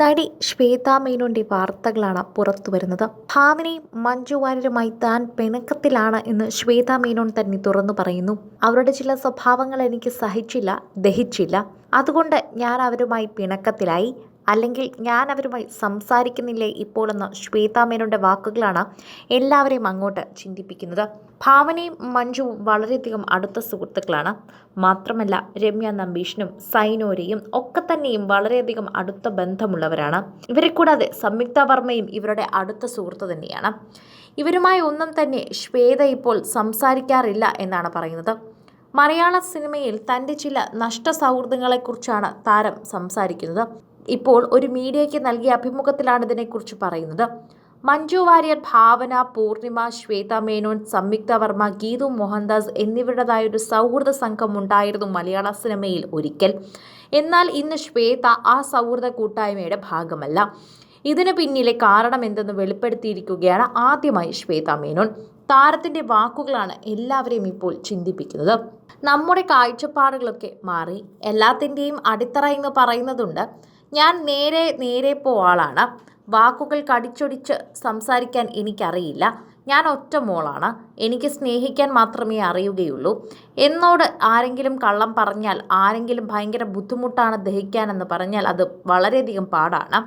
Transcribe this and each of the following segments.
നടി ശ്വേത മേനോന്റെ വാർത്തകളാണ് പുറത്തു വരുന്നത്. ഭാവനയും മഞ്ജു വാര്യരുമായി താൻ പിണക്കത്തിലാണ് എന്ന് ശ്വേത മേനോൻ തന്നെ തുറന്നു പറയുന്നു. അവരുടെ ചില സ്വഭാവങ്ങൾ എനിക്ക് സഹിച്ചില്ല ദഹിച്ചില്ല. അതുകൊണ്ട് ഞാൻ അവരുമായി പിണക്കത്തിലായി. അല്ലെങ്കിൽ ഞാൻ അവരുമായി സംസാരിക്കുന്നില്ലേ ഇപ്പോൾ എന്ന ശ്വേതാമേനോന്റെ വാക്കുകളാണ് എല്ലാവരെയും അങ്ങോട്ട് ചിന്തിപ്പിക്കുന്നത്. ഭാവനയും മഞ്ജുവും വളരെയധികം അടുത്ത സുഹൃത്തുക്കളാണ്. മാത്രമല്ല രമ്യ നമ്പീഷിനും സൈനോരയും ഒക്കെ തന്നെയും വളരെയധികം അടുത്ത ബന്ധമുള്ളവരാണ്. ഇവരെ കൂടാതെ സംയുക്ത വർമ്മയും ഇവരുടെ അടുത്ത സുഹൃത്ത് തന്നെയാണ്. ഇവരുമായി ഒന്നും തന്നെ ശ്വേത ഇപ്പോൾ സംസാരിക്കാറില്ല എന്നാണ് പറയുന്നത്. മലയാള സിനിമയിൽ തന്റെ ചില നഷ്ട സൗഹൃദങ്ങളെക്കുറിച്ചാണ് താരം സംസാരിക്കുന്നത്. ഇപ്പോൾ ഒരു മീഡിയയ്ക്ക് നൽകിയ അഭിമുഖത്തിലാണ് ഇതിനെക്കുറിച്ച് പറയുന്നത്. മഞ്ജു വാര്യർ ഭാവന പൂർണിമ ശ്വേത മേനോൻ സംയുക്ത വർമ്മ ഗീതു മോഹൻദാസ് എന്നിവരുടേതായ ഒരു സൗഹൃദ സംഘം ഉണ്ടായിരുന്നു മലയാള സിനിമയിൽ ഒരിക്കൽ. എന്നാൽ ഇന്ന് ശ്വേത ആ സൗഹൃദ കൂട്ടായ്മയുടെ ഭാഗമല്ല. ഇതിന് പിന്നിലെ കാരണം എന്തെന്ന് വെളിപ്പെടുത്തിയിരിക്കുകയാണ് ആദ്യമായി ശ്വേത മേനോൻ. താരത്തിന്റെ വാക്കുകളാണ് എല്ലാവരെയും ഇപ്പോൾ ചിന്തിപ്പിക്കുന്നത്. നമ്മുടെ കാഴ്ചപ്പാടുകളൊക്കെ മാറി. എല്ലാത്തിന്റെയും അടിത്തറ എന്ന് പറയുന്നതുണ്ട്. ഞാൻ നേരെ നേരെ പോ ആളാണ് വാക്കുകൾ കടിച്ചൊടിച്ച് സംസാരിക്കാൻ എനിക്കറിയില്ല. ഞാൻ ഒറ്റ മോളാണ്. എനിക്ക് സ്നേഹിക്കാൻ മാത്രമേ അറിയുകയുള്ളൂ. എന്നോട് ആരെങ്കിലും കള്ളം പറഞ്ഞാൽ ആരെങ്കിലും ഭയങ്കര ബുദ്ധിമുട്ടാണ് ദഹിക്കാനെന്ന് പറഞ്ഞാൽ അത് വളരെയധികം പാടാണ്.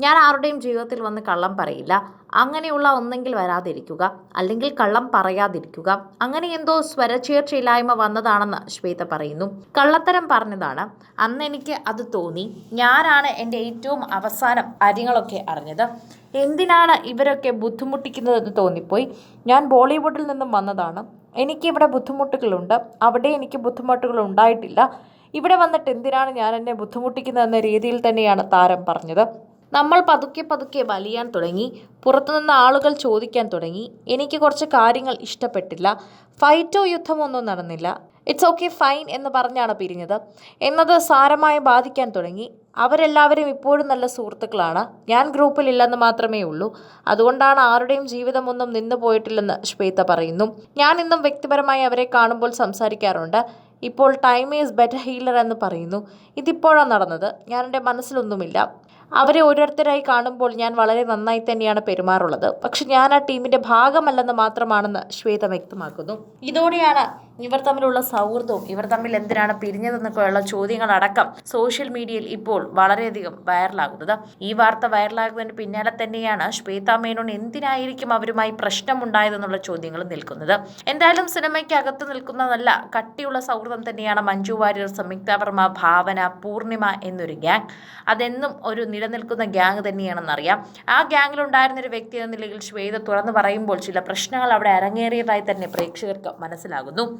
ഞാൻ ആരുടെയും ജീവിതത്തിൽ വന്ന് കള്ളം പറയില്ല. അങ്ങനെയുള്ള ഒന്നെങ്കിൽ വരാതിരിക്കുക. അല്ലെങ്കിൽ കള്ളം പറയാതിരിക്കുക. അങ്ങനെ എന്തോ സ്വരചേർച്ചയില്ലായ്മ വന്നതാണെന്ന് ശ്വേത പറയുന്നു. കള്ളത്തരം പറഞ്ഞതാണ്. അന്ന് എനിക്ക് അത് തോന്നി. ഞാനാണ് എന്റെ ഏറ്റവും അവസാനം കാര്യങ്ങളൊക്കെ അറിഞ്ഞത്. എന്തിനാണ് ഇവരൊക്കെ ബുദ്ധിമുട്ടിക്കുന്നതെന്ന് തോന്നിപ്പോയി. ഞാൻ ബോളിവുഡിൽ നിന്നും വന്നതാണ്. എനിക്ക് ഇവിടെ ബുദ്ധിമുട്ടുകളുണ്ട്. അവിടെ എനിക്ക് ബുദ്ധിമുട്ടുകൾ ഉണ്ടായിട്ടില്ല. ഇവിടെ വന്നിട്ട് എന്തിനാണ് ഞാൻ എന്നെ ബുദ്ധിമുട്ടിക്കുന്നതെന്ന രീതിയിൽ തന്നെയാണ് താരം പറഞ്ഞത്. നമ്മൾ പതുക്കെ പതുക്കെ വലിയാൻ തുടങ്ങി പുറത്തുനിന്ന് ആളുകൾ ചോദിക്കാൻ തുടങ്ങി എനിക്ക് കുറച്ച് കാര്യങ്ങൾ ഇഷ്ടപ്പെട്ടില്ല ഫൈറ്റോ യുദ്ധമൊന്നും നടന്നില്ല ഇറ്റ്സ് ഓക്കെ ഫൈൻ എന്ന് പറഞ്ഞാണ് പിരിഞ്ഞത്. എന്നത് സാരമായി ബാധിക്കാൻ തുടങ്ങി. അവരെല്ലാവരും ഇപ്പോഴും നല്ല സുഹൃത്തുക്കളാണ്. ഞാൻ ഗ്രൂപ്പിലില്ലെന്ന് മാത്രമേ ഉള്ളൂ. അതുകൊണ്ടാണ് ആരുടെയും ജീവിതമൊന്നും നിന്നു പോയിട്ടില്ലെന്ന് ശ്വേത പറയുന്നു. ഞാൻ ഇന്നും വ്യക്തിപരമായി അവരെ കാണുമ്പോൾ സംസാരിക്കാറുണ്ട്. ഇപ്പോൾ ടൈം ഈസ് ബെറ്റർ ഹീലർ എന്ന് പറയുന്നു. ഇതിപ്പോഴാണ് നടന്നത്. ഞാൻ എന്റെ മനസ്സിലൊന്നുമില്ല. അവരെ ഓരോരുത്തരായി കാണുമ്പോൾ ഞാൻ വളരെ നന്നായി തന്നെയാണ് പെരുമാറുള്ളത്. പക്ഷെ ഞാൻ ആ ടീമിന്റെ ഭാഗമല്ലെന്ന് മാത്രമാണെന്ന് ശ്വേത വ്യക്തമാക്കുന്നു. ഇതോടെയാണ് ഇവർ തമ്മിലുള്ള സൗഹൃദവും ഇവർ തമ്മിൽ എന്തിനാണ് പിരിഞ്ഞതെന്നൊക്കെയുള്ള ചോദ്യങ്ങളടക്കം സോഷ്യൽ മീഡിയയിൽ ഇപ്പോൾ വളരെയധികം വൈറലാകുന്നത്. ഈ വാർത്ത വൈറലാകുന്നതിന് പിന്നാലെ തന്നെയാണ് ശ്വേത മേനോൻ എന്തിനായിരിക്കും അവരുമായി പ്രശ്നമുണ്ടായതെന്നുള്ള ചോദ്യങ്ങൾ നിൽക്കുന്നത്. എന്തായാലും സിനിമയ്ക്ക് അകത്ത് നിൽക്കുന്നതല്ല കട്ടിയുള്ള സൗഹൃദം തന്നെയാണ് മഞ്ജു വാര്യർ സംയുക്ത വർമ്മ ഭാവന പൂർണിമ എന്നൊരു ഗ്യാങ് അതെന്നും ഒരു നിലനിൽക്കുന്ന ഗ്യാങ് തന്നെയാണെന്നറിയാം. ആ ഗ്യാങ്ങിൽ ഉണ്ടായിരുന്ന ഒരു വ്യക്തി എന്ന നിലയിൽ ശ്വേത തുറന്നു പറയുമ്പോൾ ചില പ്രശ്നങ്ങൾ അവിടെ അരങ്ങേറിയതായി തന്നെ പ്രേക്ഷകർക്ക് മനസ്സിലാകുന്നു.